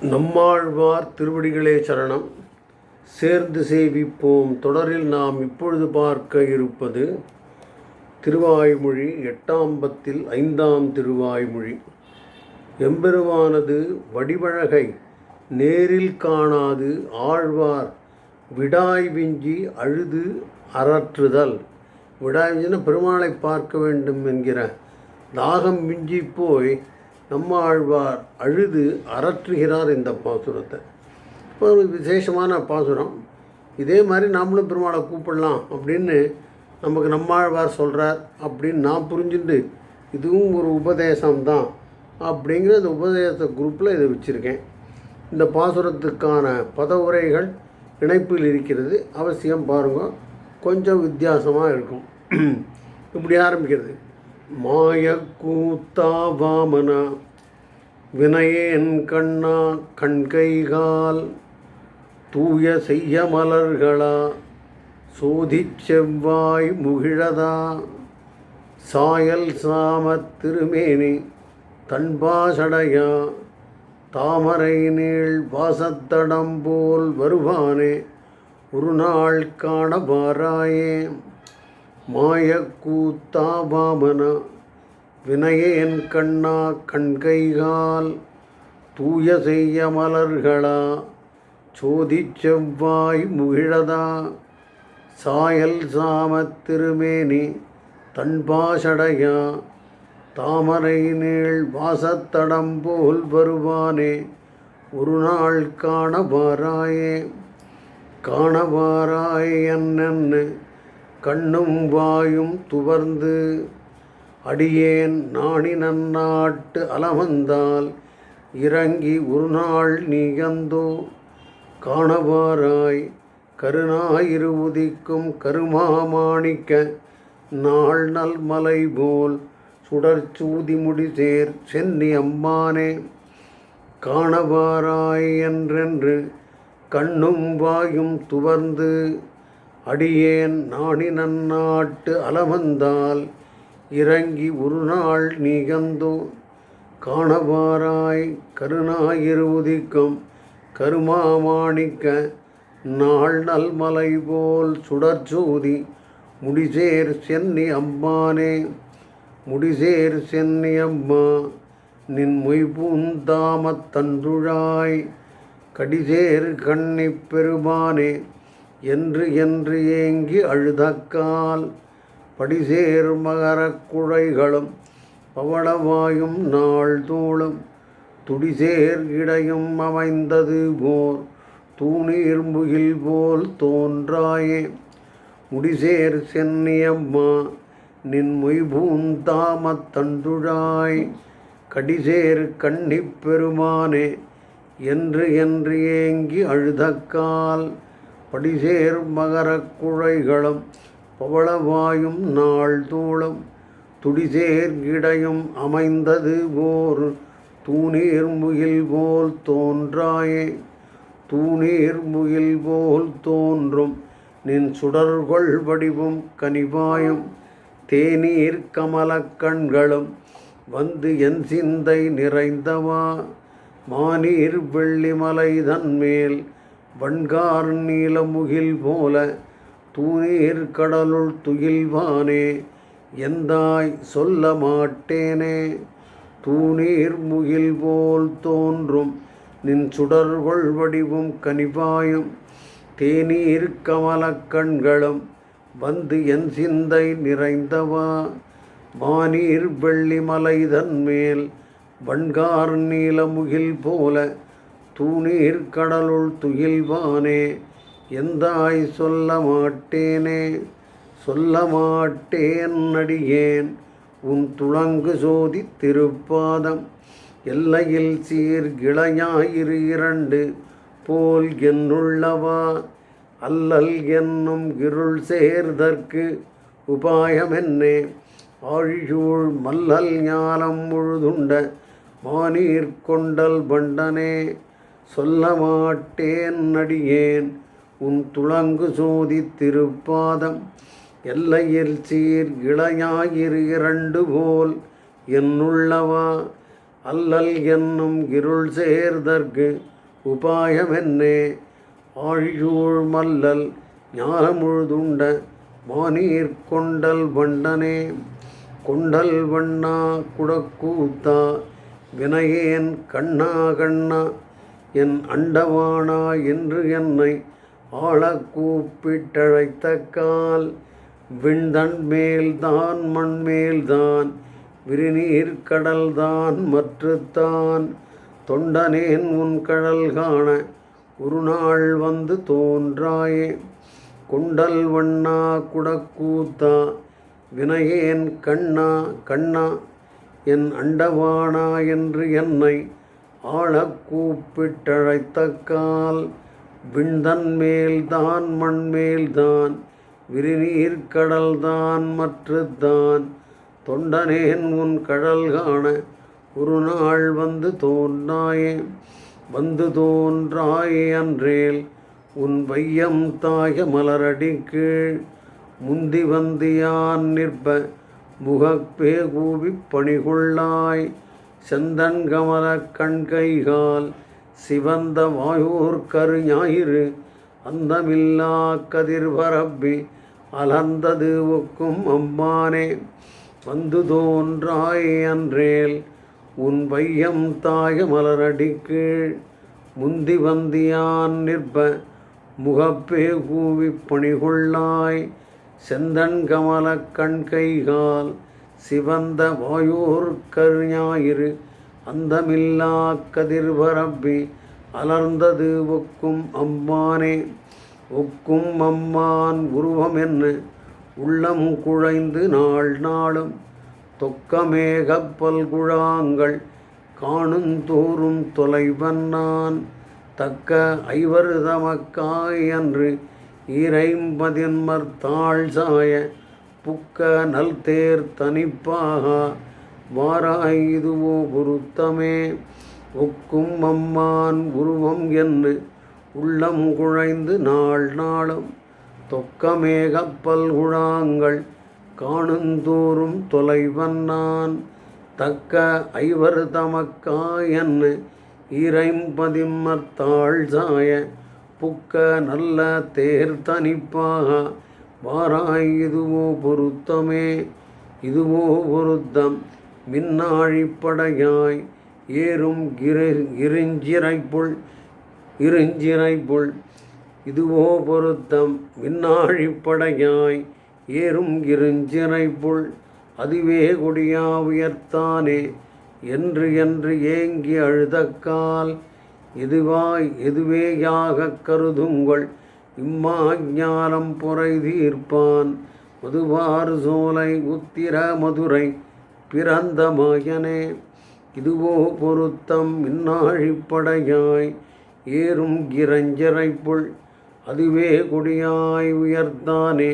நம்மாழ்வார் திருவடிகளே சரணம். சேர்ந்து சேவிப்போம். தொடரில் நாம் இப்பொழுது பார்க்க இருப்பது திருவாய்மொழி எட்டாம் பத்தில் ஐந்தாம் திருவாய்மொழி. எம்பெருவானது வடிவழகை நேரில் காணாது ஆழ்வார் விடாய் விஞ்சி அழுது அறற்றுதல். விடாய் விஞ்சின பெருமாளை பார்க்க வேண்டும் என்கிற தாகம் விஞ்சி போய் நம்ம ஆழ்வார் அழுது அரற்றுகிறார் இந்த பாசுரத்தை. இப்போ ஒரு விசேஷமான பாசுரம். இதே மாதிரி நாமளும் பெருமாளை கூப்பிடலாம் அப்படின்னு நமக்கு நம்மாழ்வார் சொல்கிறார் அப்படின்னு நான் புரிஞ்சுட்டு இதுவும் ஒரு உபதேசம் தான் அப்படிங்கிற இந்த உபதேச குரூப்பில் இதை வச்சுருக்கேன். இந்த பாசுரத்துக்கான பத உரைகள் இணைப்பில் இருக்கிறது. அவசியம் பாருங்க. கொஞ்சம் வித்தியாசமாக இருக்கும். இப்படி ஆரம்பிக்கிறது. மாயக்கூத்தா கூத்தா வாமனா வினயேன் கண்ணா கண்கைகால் தூய செய்ய மலர்களா சோதி செவ்வாய் முகிழதா சாயல் சாம திருமேனி தன்பாசடையா தாமரை நீள் வாசத்தடம் போல் வருவானே ஒரு நாள் காண வாராயே. மாயக்கூத்தா வாமனா வினயேன் கண்ணா கண்கைகால் தூய செய்ய மலர்களா? சோதி செவ்வாய் முகிழதா? சாயல் சாம திருமேனி தன்பாஷடையா? தாமரை நீள் வாசத்தடம் போல் வருவானே ஒரு நாள் காணவாராயே வாராயே காண என்னென்னு கண்ணும் வாயும் துவர்ந்து அடியேன் நாணி நன்னாட்டு அலமந்தால் இறங்கி ஒரு நாள் நீயந்தோ காணவாராய் கருணாயிரு உதிக்கும் கருமாமாணிக்க நாள் நல் மலை போல் சுடற்சூதி முடிசேர் சென்னி அம்மானே காணவாராய் என்றென்று கண்ணும் வாயும் துவர்ந்து அடியேன் நாணி நன்னாட்டு அலமந்தால் இறங்கி ஒரு நாள் நீகந்தோ. காணவாராய் கருணாயிருதிக்கும் கருமாமாணிக்க நாள் நல்மலை போல் சுடர்ச்சோதி முடிசேர் சென்னி அம்மானே முடிசேர் சென்னி அம்மா நின் மொய்பூந்தாமத் தந்துழாய் கடிசேர் கண்ணி பெருமானே என்று என்று ஏங்கி அழுதக்கால் படிசேர் மகரக் குழைகளும் பவளவாயும் நாள்தோளும் துடிசேர் இடையும் அமைந்தது போர் தூணீர் முகில் போல் தோன்றாயே. முடிசேர் சென்னியம்மா நின் மொய்பூந்தாமத் தண்டுழாய் கடிசேர் கண்ணிப் பெருமானே என்று என்று ஏங்கி அழுதக்கால் படிசேர் மகரக்குழைகளும் பவளவாயும் நாள்தோளும். துடிசேர் இடையும் அமைந்தது போர் தூணீர் முகில் போல் தோன்றாயே. தூணீர் முகில் போல் தோன்றும் நின் சுடர்கொள் வடிவும் கனிவாயும். தேநீர் கமலக் கண்களும் வந்து என் சிந்தை நிறைந்தவா. மானீர் வெள்ளிமலை தன்மேல் வண்கார் நீலமுகில் போல தூநீர் கடலுள் துயில்வானே எந்தாய் சொல்ல மாட்டேனே? தூநீர் முகில் போல் தோன்றும் நின் சுடர்கொள் வடிவும் கனிவாயும் தேநீர் கமலக் கண்களும் வந்து என் சிந்தை நிறைந்தவா? மானீர் வெள்ளிமலை தன்மேல் வண்கார் நீலமுகில் போல தூணீர் கடலுள் துயில்வானே எந்தாய் சொல்ல மாட்டேனே சொல்ல மாட்டேன் அடியேன் உன் துளங்கு சோதி திருப்பாதம் எல்லையில் சீர் கிளையாயிரு இரண்டு போல் என்னுள்ளவா அல்லல் என்னும் இருள் சேர்தற்கு உபாயமென்னே ஆழியூழ் மல்லல் ஞானம் முழுதுண்ட மானீர் கொண்டல் பண்டனே சொல்ல மாட்டேன் நடியேன் உன் துளங்கு சோதி திருப்பாதம். எல்லையில் சீர் இளையாயிரு இரண்டு போல். என்னுள்ளவா? அல்லல் என்னும் இருள் சேர்தற்கு உபாயமென்னே. ஆழியூழ் மல்லல் ஞானமுழுதுண்ட மானீர் கொண்டல் வண்டனே. கொண்டல் வண்ணா குடக்கூத்தா. வினையேன் கண்ணா கண்ணா. என் அண்டவானா என்று என்னை ஆளக் கூப்பிட்டழைத்த கால் விண்தன் மேல்தான் மண்மேல்தான் விரிநீர் கடல்தான் மற்றுத்தான். தொண்டனேன் உன் கடல் காண ஒரு நாள் வந்து தோன்றாயே. குண்டல் வண்ணா குடக்கூத்தா வினையேன் கண்ணா கண்ணா. என் அண்டவானா என்று என்னை ஆழ கூப்பிட்டழைத்த கால் விண்தன் மேல்தான் மண்மேல்தான் விரிநீர் கடல்தான் மற்றுத்தான். தொண்டனேன் உன் கடல் காண ஒரு நாள் வந்து தோன்றாயே வந்து தோன்றாயே அன்றேல் உன் வையம் தாய மலரடி கீழ் முந்தி வந்தியான் நிற்ப முகப்பே கூவி பணிகொள்ளாய். செந்தன் கமல கண்கைகால் சிவந்த வாயூர் கரு ஞாயிறு அந்தமில்லா கதிர்வரப்பி அலர்ந்தது ஒக்கும் அம்மானே வந்து தோன்றாய் அன்றேல் உன் பையம் தாய மலரடி கீழ் முந்தி வந்தியான் நிற்ப முகப்பே கூவி பணிகொள்ளாய் செந்தன் கமல கண்கைகால் சிவந்த வாயூர் கருஞாயிறு அந்தமில்லா கதிர்வரப்பி அலர்ந்தது ஒக்கும் அம்மானே ஒக்கும் அம்மான் உருவம் என்ன உள்ளம் குழைந்து நாள் நாளும் தொக்கமேகப் பல்குழாங்கள் காணுந்தோறும் தொலைவன் நான் தக்க ஐவர் தமக்காய் அன்று ஈரைம்பதின்மர் தாழ் சாய புக்க நல் தேர் தனிப்பாக வாராய் இதுவோ பொருத்தமே. ஒக்கும் அம்மான் உருவம் என்று உள்ளம் குழைந்து நாள் நாளும் தொக்கமேகப் பல்குழாங்கள் காணுந்தோறும் தொலைவன் நான். தக்க ஐவர் தமக்காயன்னு இறைம்பதிம்மர் சாய புக்க நல்ல தேர் தனிப்பாக வாராய் இதுவோ பொருத்தமே இதுவோ பொருத்தம். மின்னாழிப்படையாய் ஏறும் கிரு இருஞ்சிரைப்புள் இருஞ்சிறைப்புள். இதுவோ பொருத்தம். மின்னாழிப்படையாய் ஏறும் இருஞ்சிரைப்புள் அதுவே கொடியா உயர்த்தானே என்று என்று ஏங்கி அழுதக்கால். எதுவாய் எதுவேயாகக் கருதுங்கள். இம்மா ஞானம் பொறை தீர்ப்பான் மதுவார் சோலை உத்திர மதுரை பிறந்த மகனே இதுவோ பொருத்தம் மின்னாழிப்படையாய் ஏறும் கிரஞ்சரைப்புள் அதுவே கொடியாய் உயர்த்தானே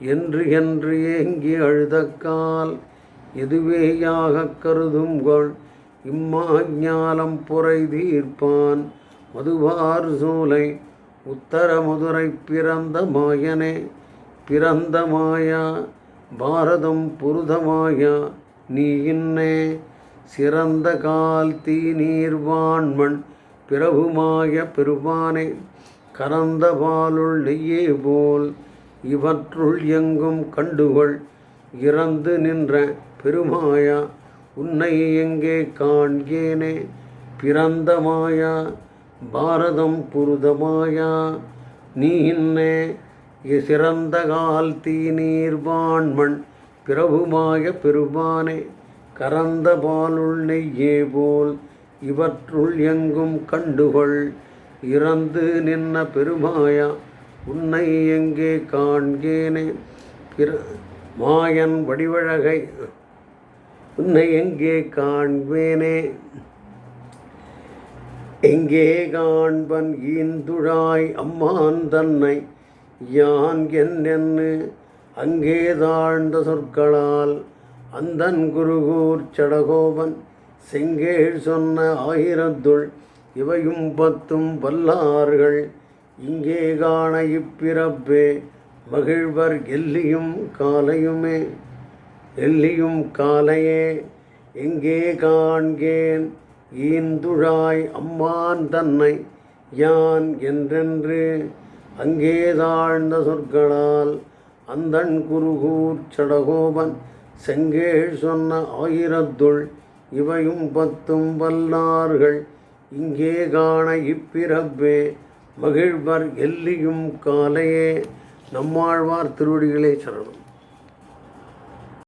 என்று என்று ஏங்கி அழுதக்கால் எதுவேயாக கருதுங்கொள் இம்மா ஞாலம் பொறை தீர்ப்பான் மதுவார் சோலை உத்தரமதுரை பிறந்த மாயனே பிறந்த மாயா பாரதம் புருதமாயா நீ இன்னே. சிறந்த கால் தீ நீர்வான்மண் பிரபுமாய பிறவுமாய பெருமானே. கரந்த பாலுள் நெய்யே போல் இவற்றுள் எங்கும் கண்டுகொள். இறந்து நின்ற பெருமாயா உன்னை எங்கே காண்கேனே. பிறந்த மாயா பாரதம் புருதமாயா நீ இன்னே சிறந்த கால் தீ பிரபுமாய பெருமானே கரந்த பாலுள் நெய்யே போல் இவற்றுள் எங்கும் கண்டுகொள். இறந்து நின்ன பெருமாயா உன்னை எங்கே காண்கேனே? பிற மாயன் வடிவழகை உன்னை எங்கே காண்பேனே? எங்கே காண்பன் ஈந்துழாய் அம்மான் தன்னை? யான் என்னென்னு அங்கே தாழ்ந்த சொற்களால் அந்தன் குருகூர் சடகோபன் செங்கேழ் சொன்ன ஆயிரத்துள் இவையும் பத்தும் வல்லார்கள். இங்கே காண இப்பிறப்பே மகிழ்வர் எல்லியும் காலையுமே. எல்லியும் காலையே எங்கே காண்கேன்? ஈந்துழாய் அம்மான் தன்னை யான் என்றென்று அங்கே தாழ்ந்த சொற்களால் அந்தன் குருகூர் சடகோபன் செங்கேழ் சொன்ன ஆயிரத்துள் இவையும் பத்தும் வல்லார்கள். இங்கே காண இப்பிறப்பே மகிழ்வர் எல்லியும் காலையே. நம்மாழ்வார் திருவடிகளே சரணம்.